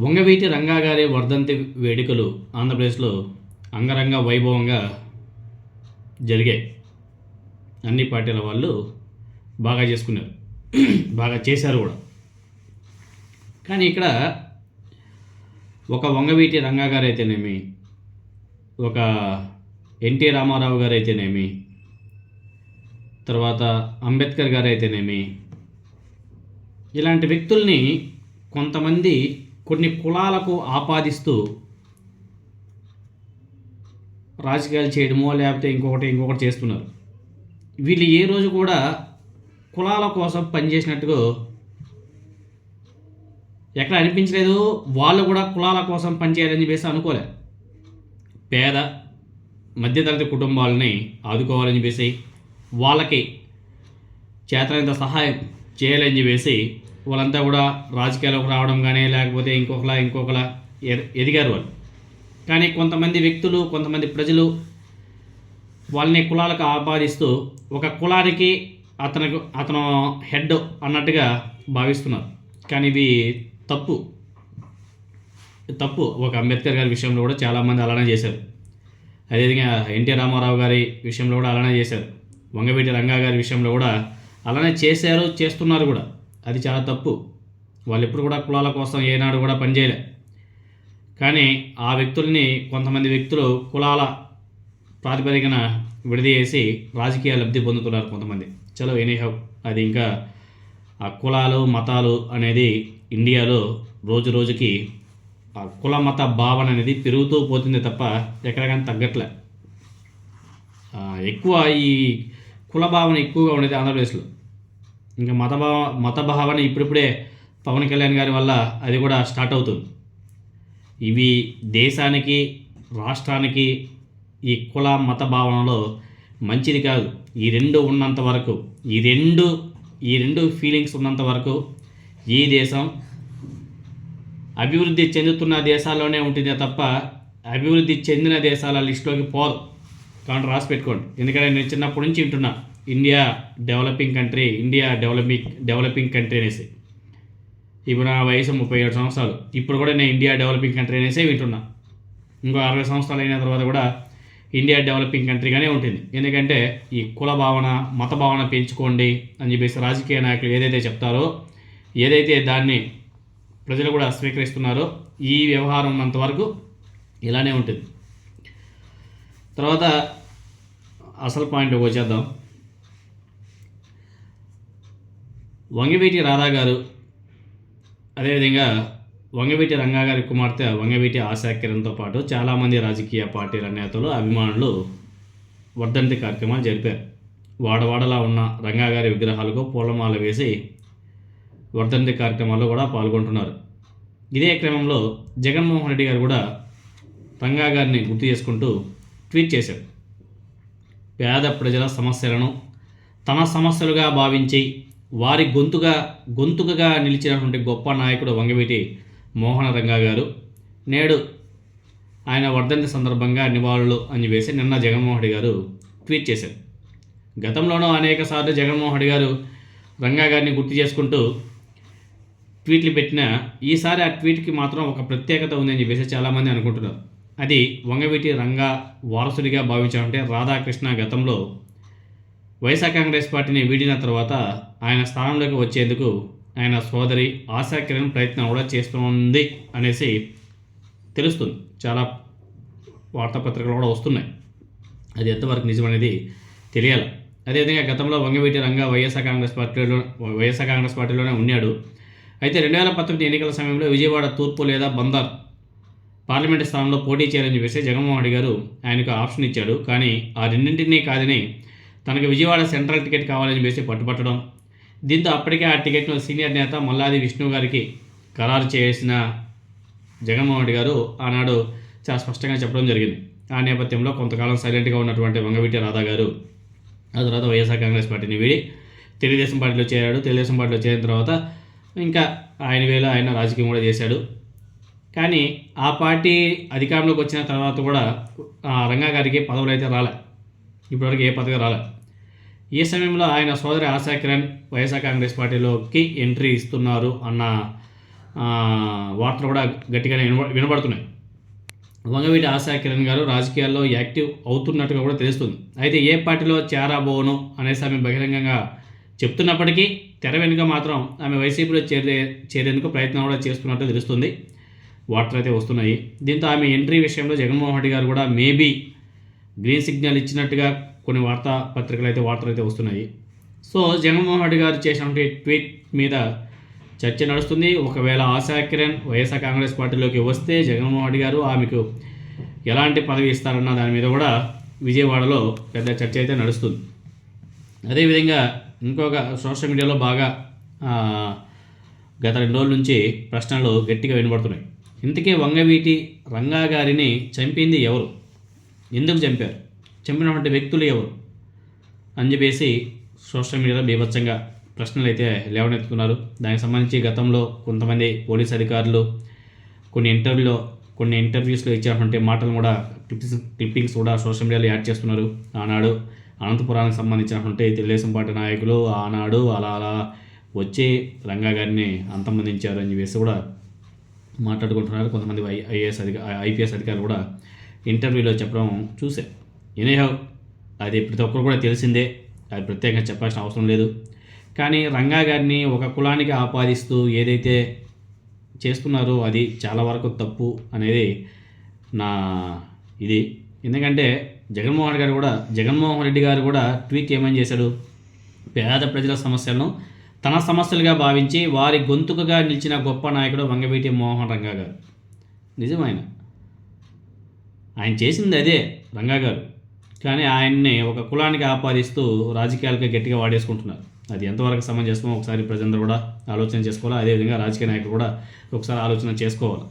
వంగవీటి రంగాగారి వర్ధంతి వేడుకలు ఆంధ్రప్రదేశ్లో అంగరంగ వైభవంగా జరిగాయి. అన్ని పార్టీల వాళ్ళు బాగా చేసుకున్నారు. బాగా చేశారు కూడా. కానీ ఇక్కడ ఒక వంగవీటి రంగా గారు అయితేనేమి ఒక ఎన్టీ రామారావు గారు అయితేనేమి తర్వాత అంబేద్కర్ గారు అయితేనేమి ఇలాంటి వ్యక్తుల్ని కొంతమంది కొన్ని కులాలకు ఆపాదిస్తూ రాజకీయాలు చేయడమో లేకపోతే ఇంకొకటి ఇంకొకటి చేస్తున్నారు. వీళ్ళు ఏ రోజు కూడా కులాల కోసం పనిచేసినట్టుగా ఎక్కడ అనిపించలేదు. వాళ్ళు కూడా కులాల కోసం పనిచేయాలని చెప్పేసి అనుకోలే. పేద మధ్యతరగతి కుటుంబాలని ఆదుకోవాలని చెప్పేసి వాళ్ళకి చేతనంత సహాయం చేయాలని చెప్పేసి వాళ్ళంతా కూడా రాజకీయాలకు రావడం కానీ లేకపోతే ఇంకొకలా ఇంకొకలా ఎదిగారు వాళ్ళు. కానీ కొంతమంది వ్యక్తులు కొంతమంది ప్రజలు వాళ్ళని కులాలకు ఆపాదిస్తూ ఒక కులానికి అతనికి అతను హెడ్ అన్నట్టుగా భావిస్తున్నారు. కానీ ఇది తప్పు. తప్పు. ఒక అంబేద్కర్ గారి విషయంలో కూడా చాలామంది అలానే చేశారు. అదేవిధంగా ఎన్టీ రామారావు గారి విషయంలో కూడా అలానే చేశారు. వంగవీటి రంగా గారి విషయంలో కూడా అలానే చేశారు చేస్తున్నారు కూడా. అది చాలా తప్పు. వాళ్ళు ఎప్పుడు కూడా కులాల కోసం ఏనాడు కూడా పనిచేయలే కానీ ఆ వ్యక్తుల్ని కొంతమంది వ్యక్తులు కులాల ప్రాతిపదికన విడదీయేసి రాజకీయ లబ్ధి పొందుతున్నారు కొంతమంది. చలో ఎనీహౌ అది ఇంకా ఆ కులాలు మతాలు అనేది ఇండియాలో రోజు రోజుకి ఆ కుల మత భావన అనేది పెరుగుతూ పోతుంది తప్ప ఎక్కడికైనా తగ్గట్లే. ఎక్కువ ఈ కుల భావన ఎక్కువగా ఉండేది ఆంధ్రప్రదేశ్లో. ఇంకా మత భావ మత భావన ఇప్పుడిప్పుడే పవన్ కళ్యాణ్ గారి వల్ల అది కూడా స్టార్ట్ అవుతుంది. ఇవి దేశానికి రాష్ట్రానికి ఈ కుల మత భావనలో మంచిది కాదు. ఈ రెండు ఉన్నంత వరకు ఈ రెండు ఈ రెండు ఫీలింగ్స్ ఉన్నంత వరకు ఈ దేశం అభివృద్ధి చెందుతున్న దేశాల్లోనే ఉంటుందే తప్ప అభివృద్ధి చెందిన దేశాల లిస్టులోకి పోదు. కాబట్టి రాసి పెట్టుకోండి. ఎందుకంటే నేను చిన్నప్పటి నుంచి వింటున్నా. India developing country India developing developing country అనేసి. ఇప్పుడు నా వయసు ముప్పై ఏడు సంవత్సరాలు. ఇప్పుడు కూడా నేను ఇండియా డెవలపింగ్ కంట్రీ అనేసే వింటున్నా. ఇంకో అరవై సంవత్సరాలు అయిన తర్వాత కూడా ఇండియా డెవలపింగ్ కంట్రీగానే ఉంటుంది. ఎందుకంటే ఈ కుల భావన మత భావన పెంచుకోండి అని చెప్పేసి రాజకీయ నాయకులు ఏదైతే చెప్తారో ఏదైతే దాన్ని ప్రజలు కూడా స్వీకరిస్తున్నారో ఈ వ్యవహారం ఉన్నంత వరకు ఇలానే ఉంటుంది. తర్వాత అసలు పాయింట్ వచ్చేద్దాం. వంగవీటి రాధా గారు అదేవిధంగా వంగవీటి రంగా గారి కుమార్తె వంగవీటి ఆశాకిరణ్తో పాటు చాలామంది రాజకీయ పార్టీల నేతలు అభిమానులు వర్ధంతి కార్యక్రమాలు జరిపారు. వాడవాడలా ఉన్న రంగా గారి విగ్రహాలకు పూలమాల వేసి వర్ధంతి కార్యక్రమాల్లో కూడా పాల్గొంటున్నారు. ఇదే క్రమంలో జగన్మోహన్ రెడ్డి గారు కూడా రంగా గారిని గుర్తు చేసుకుంటూ ట్వీట్ చేశారు. పేద ప్రజల సమస్యలను తన సమస్యలుగా భావించి వారి గొంతుగా గొంతుకగా నిలిచినటువంటి గొప్ప నాయకుడు వంగవీటి మోహన రంగా గారు. నేడు ఆయన వర్ధంతి సందర్భంగా నివాళులు అని వేసి నిన్న జగన్మోహన్ రెడ్డి గారు ట్వీట్ చేశారు. గతంలోనూ అనేక సార్లు జగన్మోహన్ రెడ్డి గారు రంగా గారిని గుర్తు చేసుకుంటూ ట్వీట్లు పెట్టిన ఈసారి ఆ ట్వీట్కి మాత్రం ఒక ప్రత్యేకత ఉందని చెప్పేసి చాలామంది అనుకుంటున్నారు. అది వంగవీటి రంగా వారసుడిగా భావించాలంటే రాధాకృష్ణ గతంలో వైఎస్ఆర్ కాంగ్రెస్ పార్టీని వీడిన తర్వాత ఆయన స్థానంలోకి వచ్చేందుకు ఆయన సోదరి ఆశాకిరణ్ ప్రయత్నం కూడా చేస్తుంది అనేసి తెలుస్తుంది. చాలా వార్తాపత్రికలు కూడా వస్తున్నాయి. అది ఎంతవరకు నిజమనేది తెలియాలి. అదేవిధంగా గతంలో వంగవీటి రంగా వైఎస్ఆర్ కాంగ్రెస్ పార్టీలో వైఎస్ఆర్ కాంగ్రెస్ పార్టీలోనే ఉన్నాడు. అయితే రెండు వేల పంతొమ్మిది ఎన్నికల సమయంలో విజయవాడ తూర్పు లేదా బందర్ పార్లమెంటు స్థానంలో పోటీ చేయాలని చెప్పేసి జగన్మోహన్ రెడ్డి గారు ఆయనకు ఆప్షన్ ఇచ్చాడు. కానీ ఆ రెండింటినీ కాదని తనకు విజయవాడ సెంట్రల్ టికెట్ కావాలని చెప్పేసి పట్టుపట్టడం దీంతో అప్పటికే ఆ టికెట్ను సీనియర్ నేత మల్లాది విష్ణు గారికి ఖరారు చేసిన జగన్మోహన్ రెడ్డి గారు ఆనాడు చాలా స్పష్టంగా చెప్పడం జరిగింది. ఆ నేపథ్యంలో కొంతకాలం సైలెంట్గా ఉన్నటువంటి వంగవీటి రాధా గారు ఆ తర్వాత వైఎస్ఆర్ కాంగ్రెస్ పార్టీని వీడి తెలుగుదేశం పార్టీలో చేరాడు. తెలుగుదేశం పార్టీలో చేరిన తర్వాత ఇంకా ఆయన వేళ ఆయన రాజకీయం కూడా చేశాడు. కానీ ఆ పార్టీ అధికారంలోకి వచ్చిన తర్వాత కూడా ఆ రంగా గారికి పదవులు అయితే రాలే. ఇప్పటివరకు ఏ పదవి రాలే. ఈ సమయంలో ఆయన సోదరి ఆశా కిరణ్ వైఎస్ఆర్ కాంగ్రెస్ పార్టీలోకి ఎంట్రీ ఇస్తున్నారు అన్న వార్తలు కూడా గట్టిగానే వినబడుతున్నాయి. వంగవీటి ఆశా కిరణ్ గారు రాజకీయాల్లో యాక్టివ్ అవుతున్నట్టుగా కూడా తెలుస్తుంది. అయితే ఏ పార్టీలో చేరాబోను అనేసి ఆమె బహిరంగంగా చెప్తున్నప్పటికీ తెర వెనుక మాత్రం ఆమె వైసీపీలో చేరే చేరేందుకు ప్రయత్నం కూడా చేస్తున్నట్టు తెలుస్తుంది. వార్తలు అయితే వస్తున్నాయి. దీంతో ఆమె ఎంట్రీ విషయంలో జగన్మోహన్ రెడ్డి గారు కూడా మేబీ గ్రీన్ సిగ్నల్ ఇచ్చినట్టుగా కొన్ని వార్తా పత్రికలు అయితే వార్తలు అయితే వస్తున్నాయి. సో జగన్మోహన్ రెడ్డి గారు చేసినటువంటి ట్వీట్ మీద చర్చ నడుస్తుంది. ఒకవేళ ఆశా కిరణ్ వైఎస్ఆర్ కాంగ్రెస్ పార్టీలోకి వస్తే జగన్మోహన్ రెడ్డి గారు ఆమెకు ఎలాంటి పదవి ఇస్తారన్న దాని మీద కూడా విజయవాడలో పెద్ద చర్చ అయితే నడుస్తుంది. అదేవిధంగా ఇంకొక సోషల్ మీడియాలో బాగా గత రెండు రోజుల నుంచి ప్రశ్నలు గట్టిగా వినబడుతున్నాయి. ఇంతకీ వంగవీటి రంగా గారిని చంపింది ఎవరు? ఎందుకు చంపారు? చంపినటువంటి వ్యక్తులు ఎవరు? అని చెప్పేసి సోషల్ మీడియాలో బీభత్సంగా ప్రశ్నలు అయితే లేవనెత్తుతున్నారు. దానికి సంబంధించి గతంలో కొంతమంది పోలీస్ అధికారులు కొన్ని ఇంటర్వ్యూలో కొన్ని ఇంటర్వ్యూస్లో ఇచ్చినటువంటి మాటలు కూడా క్లిప్స్ క్లిప్పింగ్స్ కూడా సోషల్ మీడియాలో యాడ్ చేస్తున్నారు. ఆనాడు అనంతపురానికి సంబంధించినటువంటి తెలుగుదేశం పార్టీ నాయకులు ఆనాడు అలా అలా వచ్చి రంగా గారిని అంతమందించారు అని చెప్పేసి కూడా మాట్లాడుకుంటున్నారు. కొంతమంది ఐ ఐఏఎస్ అధిక ఐపీఎస్ అధికారులు కూడా ఇంటర్వ్యూలో చెప్పడం చూసే ఎనీహౌ అది ప్రతి ఒక్కరు కూడా తెలిసిందే. అది ప్రత్యేకంగా చెప్పాల్సిన అవసరం లేదు. కానీ రంగా గారిని ఒక కులానికి ఆపాదిస్తూ ఏదైతే చేస్తున్నారో అది చాలా వరకు తప్పు అనేది నా ఇది. ఎందుకంటే జగన్మోహన్ రెడ్డి గారు కూడా జగన్మోహన్ రెడ్డి గారు కూడా ట్వీట్ ఏమని చేశాడు? పేద ప్రజల సమస్యలను తన సమస్యలుగా భావించి వారి గొంతుకగా నిలిచిన గొప్ప నాయకుడు వంగవీటి మోహన్ రంగా గారు. నిజమైన? ఆయన చేసింది అదే రంగా గారు. కానీ ఆయన్ని ఒక కులానికి ఆపాదిస్తూ రాజకీయాలకి గట్టిగా వాడేసుకుంటున్నారు. అది ఎంతవరకు సమంజసమో ఒకసారి ప్రజలందరూ కూడా ఆలోచన చేసుకోవాలి. అదేవిధంగా రాజకీయ నాయకులు కూడా ఒకసారి ఆలోచన చేసుకోవాలి.